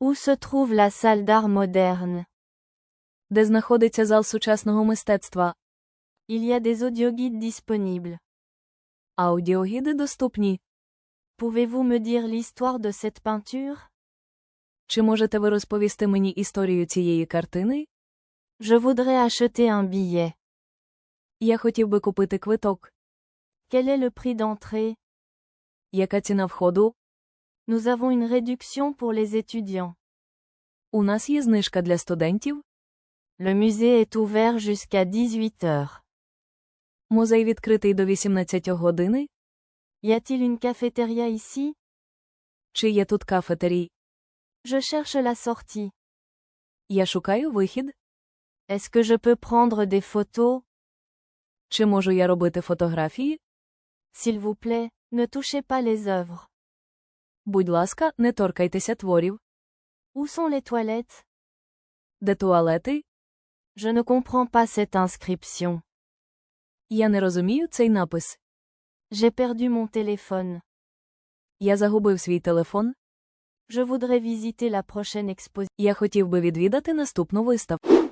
Où se trouve la salle d'art moderne Де знаходиться зал сучасного мистецтва? Il y a des audioguides disponibles. Аудіогіди доступні. Pouvez-vous me dire l'histoire de cette peinture Чи можете ви розповісти мені історію цієї картини? Je voudrais acheter un billet. Я хотів би купити квиток. Quel est le prix d'entrée Яка ціна входу? Nous avons une réduction pour les étudiants. У нас є знижка для студентів. Le musée est ouvert jusqu'à 18 heures. Музей відкритий до 18 години. Y a-t-il une cafétéria ici Чи є тут кафетерій? Je cherche la sortie. Я шукаю вихід. Est-ce que je peux prendre des photos Чи можу я робити фотографії? S'il vous plaît, ne touchez pas les œuvres. Будь ласка, не торкайтеся творів. Où sont les toilettes Де туалети? Je ne comprends pas cette inscription. Я не розумію цей напис. J'ai perdu mon téléphone. Я загубив свій телефон. Je voudrais visiter la prochaine exposition. Я хотів би відвідати наступну виставку.